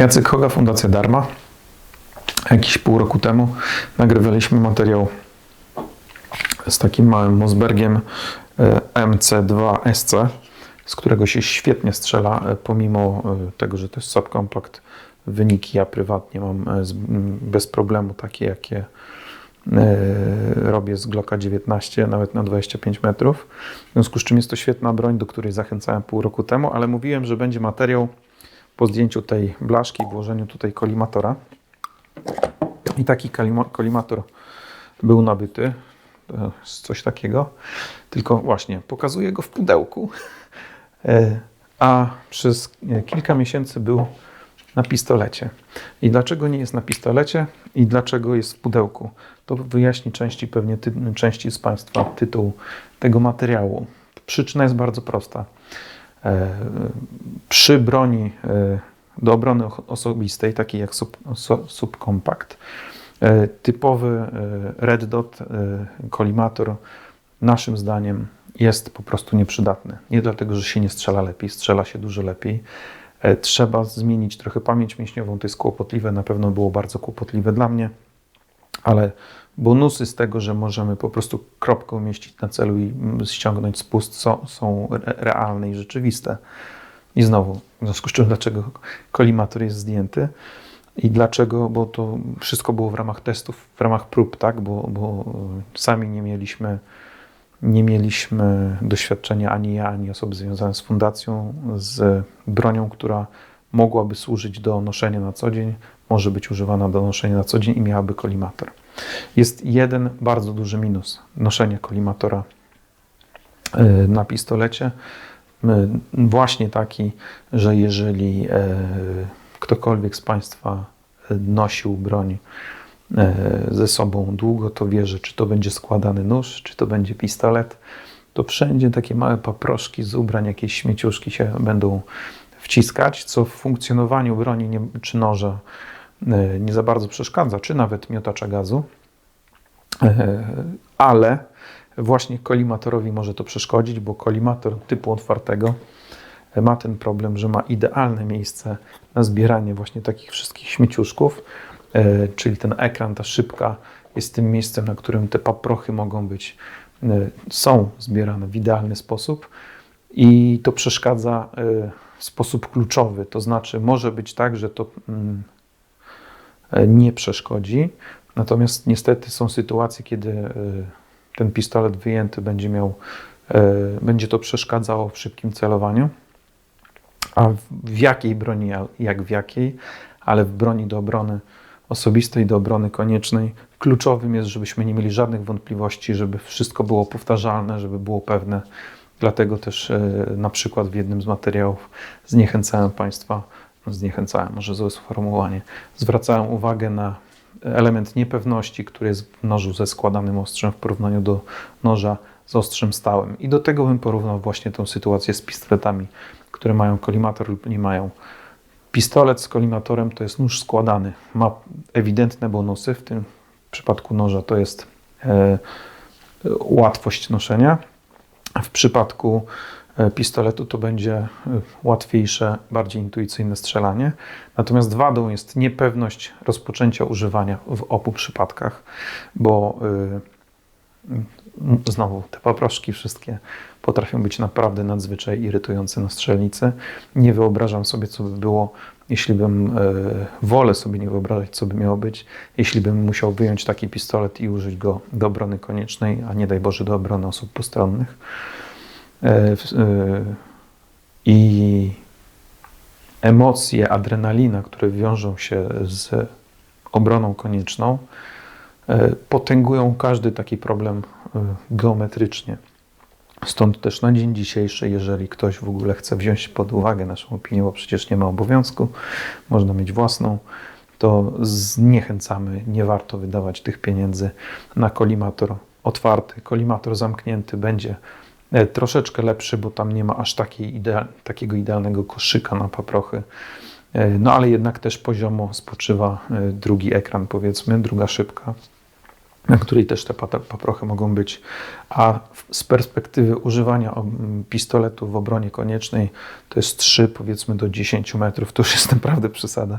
Jacek Hoga, Fundacja Darma. Jakiś pół roku temu nagrywaliśmy materiał z takim małym Mosbergiem e, MC2SC, z którego się świetnie strzela, e, pomimo e, tego, że to jest subcompact. Wyniki ja prywatnie mam bez problemu takie, jakie robię z Glocka 19, nawet na 25 metrów. W związku z czym jest to świetna broń, do której zachęcałem pół roku temu, ale mówiłem, że będzie materiał po zdjęciu tej blaszki i włożeniu tutaj kolimatora. I taki kolimator był nabyty. Jest coś takiego. Tylko właśnie pokazuję go w pudełku. E, A przez e, kilka miesięcy był na pistolecie. I dlaczego nie jest na pistolecie i dlaczego jest w pudełku? To wyjaśni części pewnie ty, części z Państwa tytuł tego materiału. Przyczyna jest bardzo prosta. E, Przy broni e, do obrony osobistej, takiej jak sub, so- subcompact, e, typowy red dot kolimator naszym zdaniem jest po prostu nieprzydatny. Nie dlatego, że się nie strzela lepiej, strzela się dużo lepiej. Trzeba zmienić trochę pamięć mięśniową, to jest kłopotliwe, na pewno było bardzo kłopotliwe dla mnie, ale bonusy z tego, że możemy po prostu kropkę umieścić na celu i ściągnąć spust są, są re- realne i rzeczywiste. I znowu, w związku z czym, dlaczego kolimator jest zdjęty i dlaczego, bo to wszystko było w ramach testów, w ramach prób, tak, bo, bo e, sami nie mieliśmy, nie mieliśmy doświadczenia ani ja, ani osoby związane z fundacją, z bronią, która mogłaby służyć do noszenia na co dzień, może być używana do noszenia na co dzień i miałaby kolimator. Jest jeden bardzo duży minus noszenia kolimatora e, na pistolecie. E, Właśnie taki, że jeżeli e, ktokolwiek z Państwa nosił broń ze sobą długo, to wie, że czy to będzie składany nóż, czy to będzie pistolet, to wszędzie takie małe paproszki z ubrań, jakieś śmieciuszki się będą wciskać, co w funkcjonowaniu broni nie, czy noża e, nie za bardzo przeszkadza, czy nawet miotacza gazu. E, ale właśnie kolimatorowi może to przeszkodzić, bo kolimator typu otwartego ma ten problem, że ma idealne miejsce na zbieranie właśnie takich wszystkich śmieciuszków, e, czyli ten ekran, ta szybka jest tym miejscem, na którym te paprochy mogą być, e, są zbierane w idealny sposób i to przeszkadza e, w sposób kluczowy, to znaczy może być tak, że to mm, e, nie przeszkodzi, natomiast niestety są sytuacje, kiedy e, ten pistolet wyjęty będzie miał, e, będzie to przeszkadzało w szybkim celowaniu. A w- jakiej broni, jak w jakiej, ale w broni do obrony osobistej, do obrony koniecznej, kluczowym jest, żebyśmy nie mieli żadnych wątpliwości, żeby wszystko było powtarzalne, żeby było pewne. Dlatego też e, na przykład w jednym z materiałów zniechęcałem Państwa, no zniechęcałem, może złe sformułowanie, zwracałem uwagę na element niepewności, który jest w nożu ze składanym ostrzem w porównaniu do noża z ostrzem stałym. I do tego bym porównał właśnie tę sytuację z pistoletami, które mają kolimator lub nie mają. Pistolet z kolimatorem to jest nóż składany. Ma ewidentne bonusy. W tym przypadku noża to jest e, łatwość noszenia. W przypadku e, pistoletu to będzie e, łatwiejsze, bardziej intuicyjne strzelanie. Natomiast wadą jest niepewność rozpoczęcia używania w obu przypadkach, bo y, y, znowu te paproszki wszystkie potrafią być naprawdę nadzwyczaj irytujące na strzelnicy. Nie wyobrażam sobie, co by było, jeśli bym, y, wolę sobie nie wyobrażać, co by miało być, jeśli bym musiał wyjąć taki pistolet i użyć go do obrony koniecznej, a nie daj Boże do obrony osób postronnych. E, e, I emocje, adrenalina, które wiążą się z obroną konieczną, potęgują każdy taki problem geometrycznie. Stąd też na dzień dzisiejszy, jeżeli ktoś w ogóle chce wziąć pod uwagę naszą opinię, bo przecież nie ma obowiązku, można mieć własną, to zniechęcamy, nie warto wydawać tych pieniędzy na kolimator otwarty. Kolimator zamknięty będzie e, troszeczkę lepszy, bo tam nie ma aż takiego idealnego koszyka na paprochy. E, No ale jednak też poziomo spoczywa e, drugi ekran, powiedzmy, druga szybka. Na której też te paprochy mogą być. A z perspektywy używania pistoletu w obronie koniecznej to jest 3 powiedzmy do 10 metrów, to już jest naprawdę przesada.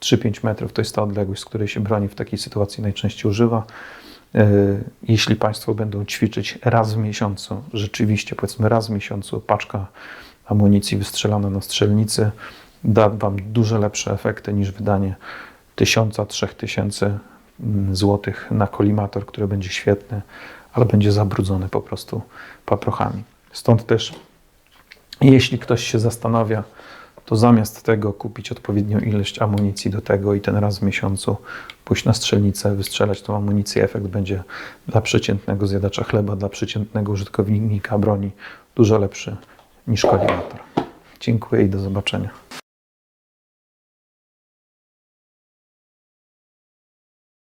3-5 metrów to jest ta odległość, z której się broni w takiej sytuacji najczęściej używa. E, Jeśli Państwo będą ćwiczyć raz w miesiącu, rzeczywiście powiedzmy raz w miesiącu, paczka amunicji wystrzelana na strzelnicy da Wam dużo lepsze efekty niż wydanie 1000-3000 złotych na kolimator, który będzie świetny, ale będzie zabrudzony po prostu paprochami. Stąd też, jeśli ktoś się zastanawia, to zamiast tego kupić odpowiednią ilość amunicji do tego i ten raz w miesiącu pójść na strzelnicę, wystrzelać tą amunicję, efekt będzie dla przeciętnego zjadacza chleba, dla przeciętnego użytkownika broni dużo lepszy niż kolimator. Dziękuję i do zobaczenia.